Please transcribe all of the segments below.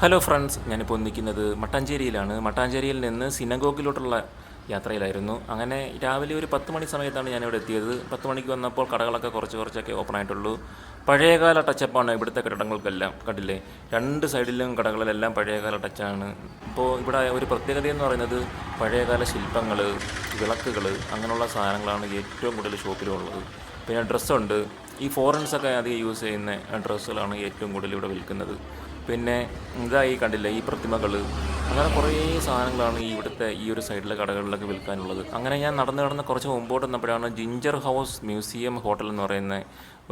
Hello friends ഞാനിപ്പോൾ നിൽക്കുന്നത് മട്ടാഞ്ചേരിയിലാണ്. മട്ടാഞ്ചേരിയിൽ നിന്ന് സിനഗോഗിലോട്ടുള്ള യാത്രയിലായിരുന്നു. അങ്ങനെ രാവിലെ ഒരു പത്ത് മണി സമയത്താണ് ഞാനിവിടെ എത്തിയത്. പത്ത് മണിക്ക് വന്നപ്പോൾ കടകളൊക്കെ കുറച്ച് കുറച്ചൊക്കെ ഓപ്പൺ ആയിട്ടുള്ളൂ. പഴയകാല ടച്ചപ്പാണ് ഇവിടുത്തെ കെട്ടിടങ്ങൾക്കെല്ലാം കണ്ടില്ലേ? രണ്ട് സൈഡിലും കടകളിലെല്ലാം പഴയകാല ടച്ചാണ് ഇപ്പോൾ ഇവിടെ ഒരു പ്രത്യേകത എന്ന് പറയുന്നത് പഴയകാല ശില്പങ്ങൾ വിളക്കുകൾ അങ്ങനെയുള്ള സാധനങ്ങളാണ് ഏറ്റവും കൂടുതൽ ഷോപ്പിലുള്ളത് പിന്നെ ഡ്രസ്സുണ്ട് ഈ ഫോറിൻസൊക്കെ അധികം യൂസ് ചെയ്യുന്ന ഡ്രസ്സുകളാണ് ഏറ്റവും കൂടുതൽ ഇവിടെ വിൽക്കുന്നത്. പിന്നെ ഇതായി കണ്ടില്ല ഈ പ്രതിമകൾ അങ്ങനെ കുറേ സാധനങ്ങളാണ് ഈ ഇവിടുത്തെ ഈ ഒരു സൈഡിലെ കടകളിലൊക്കെ വിൽക്കാനുള്ളത്. അങ്ങനെ ഞാൻ നടന്നു നടന്ന് കുറച്ച് മുമ്പോട്ട് വന്നപ്പോഴാണ് ജിഞ്ചർ ഹൗസ് മ്യൂസിയം ഹോട്ടൽ എന്ന് പറയുന്ന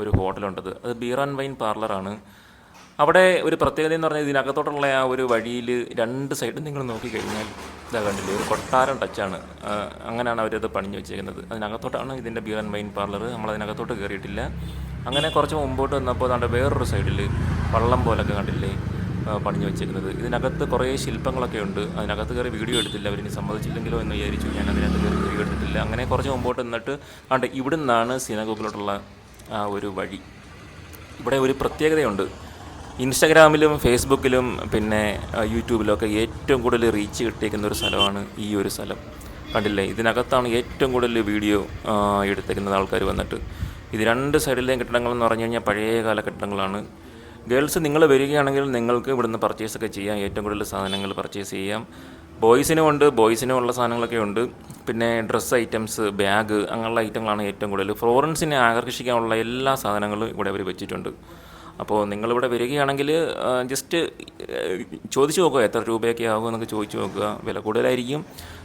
ഒരു ഹോട്ടലുണ്ടത്. അത് ബീർ ആൻഡ് വൈൻ പാർലറാണ് അവിടെ ഒരു പ്രത്യേകത എന്ന് പറഞ്ഞാൽ ഇതിനകത്തോട്ടുള്ള ആ ഒരു വഴിയിൽ രണ്ട് സൈഡും നിങ്ങൾ നോക്കിക്കഴിഞ്ഞാൽ ഇതാ കണ്ടില്ലേ ഒരു കൊട്ടാരം ടച്ചാണ് അങ്ങനെയാണ് അവരത് പണിഞ്ഞു വെച്ചേക്കുന്നത്. അതിനകത്തോട്ടാണ് ഇതിന്റെ ബിയർ ആൻഡ് വൈൻ പാർലർ. നമ്മൾ അതിനകത്തോട്ട് കയറിയിട്ടില്ല. അങ്ങനെ കുറച്ച് മുമ്പോട്ട് വന്നപ്പോൾ നമ്മുടെ വേറൊരു സൈഡിൽ വള്ളം പോലൊക്കെ കണ്ടില്ലേ? പണിഞ്ഞു വെച്ചിരുന്നത് ഇതിനകത്ത് കുറേ ശില്പങ്ങളൊക്കെ ഉണ്ട്. അതിനകത്ത് കയറി വീഡിയോ എടുത്തില്ല. അവരിനി സമ്മതിച്ചില്ലെങ്കിലോ എന്ന് വിചാരിച്ചു. ഞാൻ അതിനകത്ത് കയറി വീഡിയോ എടുത്തിട്ടില്ല. അങ്ങനെ കുറച്ച് മുമ്പോട്ട് നിന്നിട്ട് കണ്ട് ഇവിടെ നിന്നാണ് സിനഗോഗിലോട്ടുള്ള ആ ഒരു വഴി. ഇവിടെ ഒരു പ്രത്യേകതയുണ്ട്. ഇൻസ്റ്റഗ്രാമിലും ഫേസ്ബുക്കിലും പിന്നെ യൂട്യൂബിലും ഒക്കെ ഏറ്റവും കൂടുതൽ റീച്ച് കിട്ടിയിരിക്കുന്ന ഒരു സ്ഥലമാണ് ഈ ഒരു സ്ഥലം. കണ്ടില്ലേ? ഇതിനകത്താണ് ഏറ്റവും കൂടുതൽ വീഡിയോ എടുത്തിരിക്കുന്നത് ആൾക്കാർ വന്നിട്ട്. ഇത് രണ്ട് സൈഡിലെയും കെട്ടിടങ്ങളെന്ന് പറഞ്ഞു കഴിഞ്ഞാൽ പഴയ കാല കെട്ടിടങ്ങളാണ് ഗേൾസ് നിങ്ങൾ വരികയാണെങ്കിൽ നിങ്ങൾക്ക് ഇവിടുന്ന് പർച്ചേസ് ഒക്കെ ചെയ്യാം. ഏറ്റവും കൂടുതൽ സാധനങ്ങൾ പർച്ചേസ് ചെയ്യാം. ബോയ്സിനും ഉണ്ട് ബോയ്സിനും ഉള്ള സാധനങ്ങളൊക്കെ ഉണ്ട്. പിന്നെ ഡ്രസ്സ് ഐറ്റംസ് ബാഗ് അങ്ങനെയുള്ള ഐറ്റങ്ങളാണ് ഏറ്റവും കൂടുതൽ. ഫ്ലോറൻസിനെ ആകർഷിക്കാനുള്ള എല്ലാ സാധനങ്ങളും ഇവിടെ അവർ വെച്ചിട്ടുണ്ട്. അപ്പോൾ നിങ്ങളിവിടെ വരികയാണെങ്കിൽ ജസ്റ്റ് ചോദിച്ചു നോക്കുക എത്ര രൂപയൊക്കെ ആകും എന്നൊക്കെ ചോദിച്ചു നോക്കുക. വില കൂടുതലായിരിക്കും.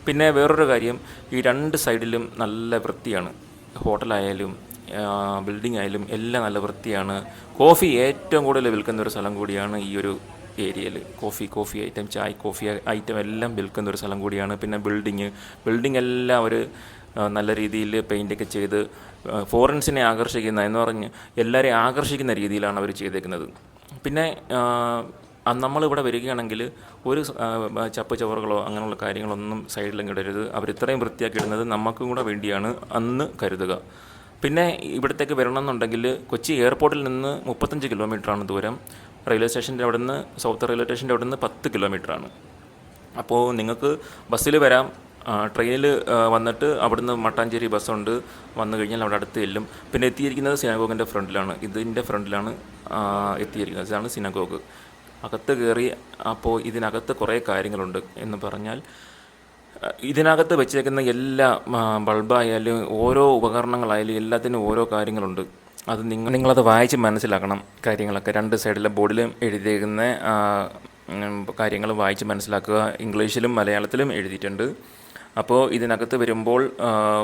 പിന്നെ വേറൊരു കാര്യം ഈ രണ്ട് സൈഡിലും നല്ല വൃത്തിയാണ്. ഹോട്ടലായാലും ബിൽഡിംഗ് ആയാലും എല്ലാം നല്ല വൃത്തിയാണ്. കോഫി ഏറ്റവും കൂടുതൽ വിൽക്കുന്ന ഒരു സ്ഥലം കൂടിയാണ് ഈ ഒരു ഏരിയയിൽ കോഫി കോഫി ഐറ്റം ചായ് കോഫി ഐറ്റം എല്ലാം വിൽക്കുന്ന ഒരു സ്ഥലം കൂടിയാണ്. പിന്നെ ബിൽഡിങ് ബിൽഡിംഗ് എല്ലാം ഒരു നല്ല രീതിയിൽ പെയിന്റൊക്കെ ചെയ്ത് ഫോറിൻസിനെ ആകർഷിക്കുന്ന എന്ന് പറഞ്ഞ് എല്ലാവരെയും ആകർഷിക്കുന്ന രീതിയിലാണ് അവർ ചെയ്തേക്കുന്നത്. പിന്നെ നമ്മളിവിടെ വരികയാണെങ്കിൽ ഒരു ചപ്പ് ചവറുകളോ അങ്ങനെയുള്ള കാര്യങ്ങളൊന്നും സൈഡിലും കിടരുത്. അവർ ഇത്രയും വൃത്തിയാക്കി ഇടുന്നത് നമുക്കും കൂടെ വേണ്ടിയാണ് അന്ന് കരുതുക. പിന്നെ ഇവിടത്തേക്ക് വരണമെന്നുണ്ടെങ്കിൽ കൊച്ചി എയർപോർട്ടിൽ നിന്ന് മുപ്പത്തഞ്ച് കിലോമീറ്ററാണ് ദൂരം. റെയിൽവേ സ്റ്റേഷന്റെ അവിടെ നിന്ന് സൗത്ത് റെയിൽവേ സ്റ്റേഷന്റെ അവിടെ നിന്ന് പത്ത് കിലോമീറ്ററാണ്. അപ്പോൾ നിങ്ങൾക്ക് ബസ്സിൽ വരാം. ട്രെയിനിൽ വന്നിട്ട് അവിടുന്ന് മട്ടാഞ്ചേരി ബസ്സുണ്ട്. വന്നു കഴിഞ്ഞാൽ അവിടെ അടുത്ത് എല്ലും. പിന്നെ എത്തിയിരിക്കുന്നത് സിനഗോഗിന്റെ ഫ്രണ്ടിലാണ്. ഇതിന്റെ ഫ്രണ്ടിലാണ് എത്തിയിരിക്കുന്നത്. ഇതാണ് സിനഗോഗ്. അകത്ത് കയറി അപ്പോൾ ഇതിനകത്ത് കുറേ കാര്യങ്ങളുണ്ട് എന്ന് പറഞ്ഞാൽ ഇതിനകത്ത് വെച്ചേക്കുന്ന എല്ലാ ബൾബായാലും ഓരോ ഉപകരണങ്ങളായാലും എല്ലാത്തിനും ഓരോ കാര്യങ്ങളുണ്ട്. അത് നിങ്ങൾ നിങ്ങളത് വായിച്ച് മനസ്സിലാക്കണം കാര്യങ്ങളൊക്കെ. രണ്ട് സൈഡിലെ ബോർഡിലും എഴുതിയേക്കുന്ന കാര്യങ്ങൾ വായിച്ച് മനസ്സിലാക്കുക. ഇംഗ്ലീഷിലും മലയാളത്തിലും എഴുതിയിട്ടുണ്ട്. അപ്പോൾ ഇതിനകത്ത് വരുമ്പോൾ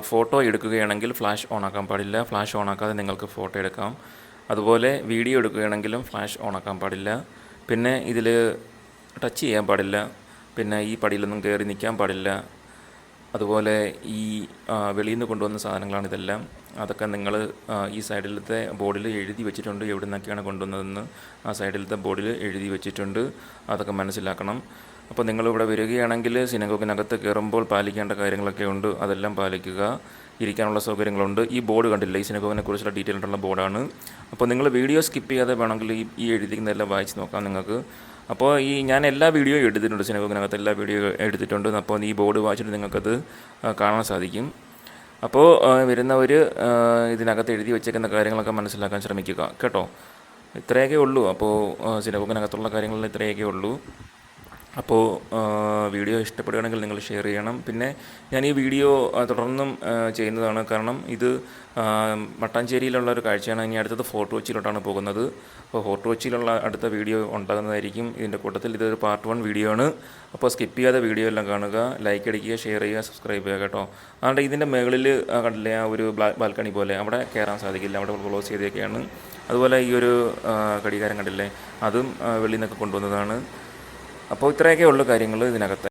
ഫോട്ടോ എടുക്കുകയാണെങ്കിൽ ഫ്ലാഷ് ഓൺ ആക്കാൻ പാടില്ല. ഫ്ലാഷ് ഓൺ ആക്കാതെ നിങ്ങൾക്ക് ഫോട്ടോ എടുക്കാം. അതുപോലെ വീഡിയോ എടുക്കുകയാണെങ്കിലും ഫ്ലാഷ് ഓൺ ആക്കാൻ പാടില്ല. പിന്നെ ഇതിൽ ടച്ച് ചെയ്യാൻ പാടില്ല. പിന്നെ ഈ പടിയിലൊന്നും കയറി നിൽക്കാൻ പാടില്ല. അതുപോലെ ഈ വെളിയിൽ നിന്ന് കൊണ്ടുവന്ന സാധനങ്ങളാണ് ഇതെല്ലാം. അതൊക്കെ നിങ്ങൾ ഈ സൈഡിലത്തെ ബോർഡിൽ എഴുതി വെച്ചിട്ടുണ്ട്. എവിടെ നിന്നൊക്കെയാണ് കൊണ്ടുവന്നതെന്ന് ആ സൈഡിലത്തെ ബോർഡിൽ എഴുതി വെച്ചിട്ടുണ്ട്. അതൊക്കെ മനസ്സിലാക്കണം. അപ്പോൾ നിങ്ങളിവിടെ വരികയാണെങ്കിൽ സിനഗോഗിനകത്ത് കയറുമ്പോൾ പാലിക്കേണ്ട കാര്യങ്ങളൊക്കെ ഉണ്ട്. അതെല്ലാം പാലിക്കുക. ഇരിക്കാനുള്ള സൗകര്യങ്ങളുണ്ട്. ഈ ബോർഡ് കണ്ടില്ല? ഈ സിനഗോഗിനെ കുറിച്ചുള്ള ഡീറ്റെയിൽ ആയിട്ടുള്ള ബോർഡാണ്. അപ്പോൾ നിങ്ങൾ വീഡിയോ സ്കിപ്പ് ചെയ്യാതെ വേണമെങ്കിൽ ഈ എഴുതിക്കുന്നതെല്ലാം വായിച്ച് നോക്കാം നിങ്ങൾക്ക്. അപ്പോൾ ഈ ഞാൻ എല്ലാ വീഡിയോയും എടുത്തിട്ടുണ്ട് സിനഗോഗിനകത്ത് എല്ലാ വീഡിയോ എടുത്തിട്ടുണ്ട്. അപ്പോൾ ഈ ബോർഡ് വായിച്ചിട്ട് നിങ്ങൾക്കത് കാണാൻ സാധിക്കും. അപ്പോൾ വരുന്നവർ ഇതിനകത്ത് എഴുതി വെച്ചേക്കുന്ന കാര്യങ്ങളൊക്കെ മനസ്സിലാക്കാൻ ശ്രമിക്കുക. കേട്ടോ? ഇത്രയൊക്കെ ഉള്ളൂ. അപ്പോൾ സിനഗോഗിനകത്തുള്ള കാര്യങ്ങളിൽ ഇത്രയൊക്കെ ഉള്ളൂ. അപ്പോൾ വീഡിയോ ഇഷ്ടപ്പെടുകയാണെങ്കിൽ നിങ്ങൾ ഷെയർ ചെയ്യണം. പിന്നെ ഞാൻ ഈ വീഡിയോ തുടർന്നും ചെയ്യുന്നതാണ് കാരണം ഇത് മട്ടാഞ്ചേരിയിലുള്ള ഒരു കാഴ്ചയാണ്. ഇനി അടുത്തത് ഫോർട്ട് കൊച്ചിയിലോട്ടാണ് പോകുന്നത്. അപ്പോൾ ഫോർട്ട് കൊച്ചിയിലുള്ള അടുത്ത വീഡിയോ ഉണ്ടാകുന്നതായിരിക്കും. ഇതിന്റെ കൂട്ടത്തിൽ ഇതൊരു പാർട്ട് വൺ വീഡിയോ ആണ്. അപ്പോൾ സ്കിപ്പ് ചെയ്യാതെ വീഡിയോ എല്ലാം കാണുക. ലൈക്ക് അടിക്കുക ഷെയർ ചെയ്യുക സബ്സ്ക്രൈബ് ചെയ്യുക കേട്ടോ. അതുകൊണ്ട് ഇതിന്റെ മുകളിൽ കണ്ടില്ലേ ആ ഒരു ബാൽക്കണി പോലെ അവിടെ കയറാൻ സാധിക്കില്ല. അവിടെ ക്ലോസ് ചെയ്തൊക്കെയാണ് അതുപോലെ ഈ ഒരു കടികാരം കണ്ടില്ലേ അതും വെളിയിൽ നിന്നൊക്കെ കൊണ്ടുവന്നതാണ്. അപ്പോൾ ഇത്രയൊക്കെ ഉള്ളു കാര്യങ്ങൾ ഇതിനകത്ത്.